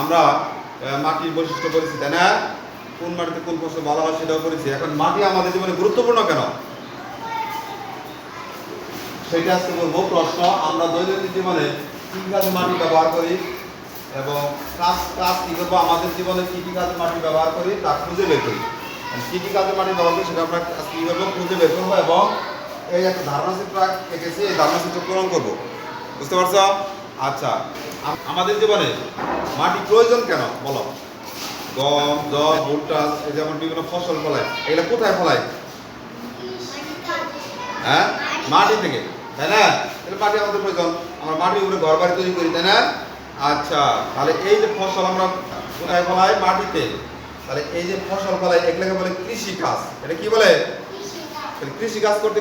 আমরা মাটির বৈশিষ্ট্য করেছি, তাই না? কোন মাটিতে কোন ফসল ভালো হয় সেটাও করেছি। এখন মাটি আমাদের জীবনে গুরুত্বপূর্ণ কেন? সেটা আজকে বলব, প্রশ্ন। আমরা দৈনন্দিন জীবনে কি কাজে মাটি ব্যবহার করি এবং কাজ কাজ কি করব? আমাদের জীবনে কি কি কাজে মাটি ব্যবহার করি তা খুঁজে বের করি। কি কি কাজে মাটি ব্যবহার করি সেটা আমরা কি করব? খুঁজে বের করব এবং এই একটা ধারণা চিত্র এঁকেছি, এই ধারণা চিত্র পূরণ করব। বুঝতে পারছ? আচ্ছা আমাদের জীবনে মাটি প্রয়োজন কেন? বলো। গম জব ভুট্টা এই যেমন বিভিন্ন ফসল ফলায় এগুলো কোথায় ফলায়? হ্যাঁ? মাটি থেকে তাই না? তাহলে মাটি আমাদের প্রয়োজন। আমরা মাটির উপরে ঘর বাড়ি তৈরি করি তাই না? আচ্ছা তাহলে এই যে ফসল আমরা কোথায় ফলাই মাটিতে। তাহলে এই যে ফসল ফলাই এগুলোকে বলে কৃষি কাজ এটা কি বলে? কৃষি কাজ করতে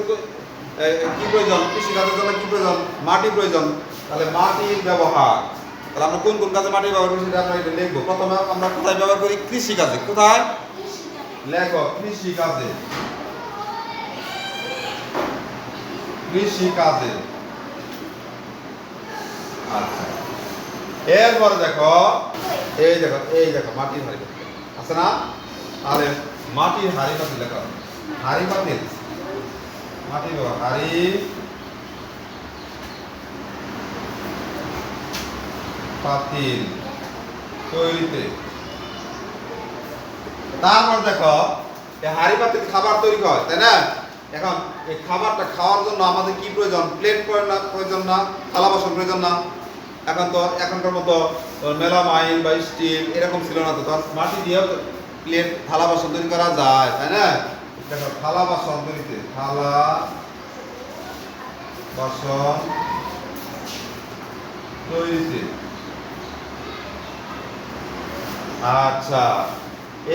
কি প্রয়োজন? কৃষি কাজের জন্য কি প্রয়োজন? মাটি প্রয়োজন। তাহলে মাটির ব্যবহার। তাহলে আমরা কোন কোন কাজে মাটি ব্যবহার করি সেটা আমরা এটা লিখব। প্রথমে আমরা কোথায় ব্যবহার করি? কৃষি কাজে কোথায়? লেখো কৃষি কাজে কৃষি কাজে আচ্ছা। এরপরে দেখো, এই দেখো এই দেখো, মাটির হাড়ি আছে না? তাহলে মাটির হাড়ি পাতিল দেখো হাড়ি পাতিল মাটির হাড়ি পাতিল তৈরিতে। তারপর দেখো, এই হাড়ি পাতিল খাবার তৈরি হয়, তাই না? এখন এই খাবারটা খাওয়ার জন্য আমাদের কি প্রয়োজন? প্লেট প্রয়োজন না থালা বাসন প্রয়োজন না? এখন তো, এখনকার মতো মেলামাইন বা স্টিল এরকম ছিল না তো। মাটি দিয়েও প্লেট থালা বাসন তৈরি করা যায়, তাই না? দেখো, থালা বাসন তৈরিতে, থালা বাসন তৈরিতে। আচ্ছা।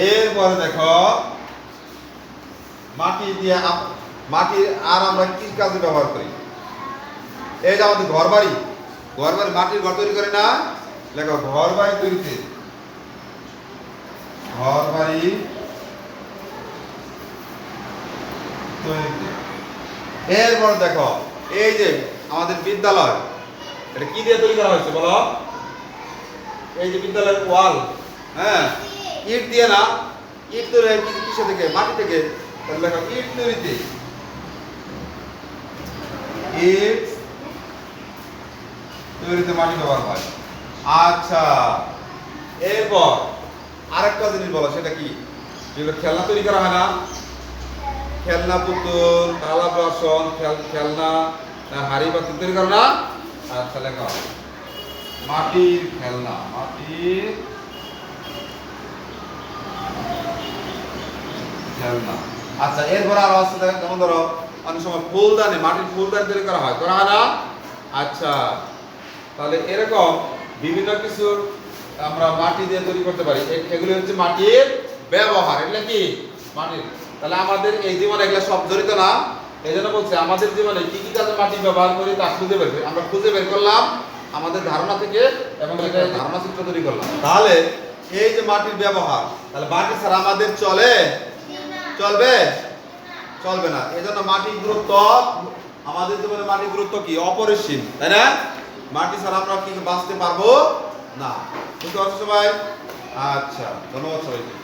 এরপরে দেখো, মাটি দিয়ে মাটির আর আমরা কি কাজে ব্যবহার করি? এই যে আমাদের ঘর বাড়ি ঘর বাড়ি মাটির ঘর তৈরি করে না? দেখো ঘর বাড়ি তৈরিতে ঘর বাড়ি এরপর দেখো, এই যে আমাদের বিদ্যালয়, এটা কি দিয়ে তৈরি করা হয়েছে বলো? এই যে বিদ্যালয়ের ওয়াল হ্যাঁ ইট দিয়ে না, ইট তৈরি কিসে থেকে মাটি থেকে। তাহলে দেখো ইট তৈরিতে। ইট তৈরিতে মাটি ব্যবহার হয়। আচ্ছা এরপর আরেকটা জিনিস বলো, সেটা কি? যেগুলো খেলনা তৈরি করা হয় না? খেলনা পুতুল, থালা বাসন খেলনা হাড়ি পাতিল তৈরি করে না? আচ্ছা লেখা। মাটির খেলনা, মাটির খেলনা আচ্ছা এরপর আরও আছে যেমন ধরো, অনেক সময় ফুলদানি, মাটির ফুলদানি তৈরি করা হয়। করা হয় না? আচ্ছা তাহলে এরকম বিভিন্ন কিছু আমরা মাটি দিয়ে তৈরি করতে পারি। এগুলি হচ্ছে মাটির ব্যবহার, এগুলো কি? মাটির। তাহলে আমাদের এই জীবনে এগুলো সব জড়িত না? এই জন্য বলছে, আমাদের জীবনে কি কি কাজে মাটি ব্যবহার করি তা খুঁজে বের করি। আমরা খুঁজে বের করলাম আমাদের ধারণা থেকে এবং এটা ধারণা চিত্র তৈরি করলাম। তাহলে এই যে মাটির ব্যবহার, তাহলে মাটি ছাড়া আমাদের চলে চলবে? চলবে না। এই জন্য মাটির গুরুত্ব আমাদের জীবনে মাটির গুরুত্ব কি? অপরিসীম, তাই না? মাটি ছাড়া আমরা কি বাঁচতে পারব না। বুঝতে পারছ সবাই? আচ্ছা ধন্যবাদ সবাইকে।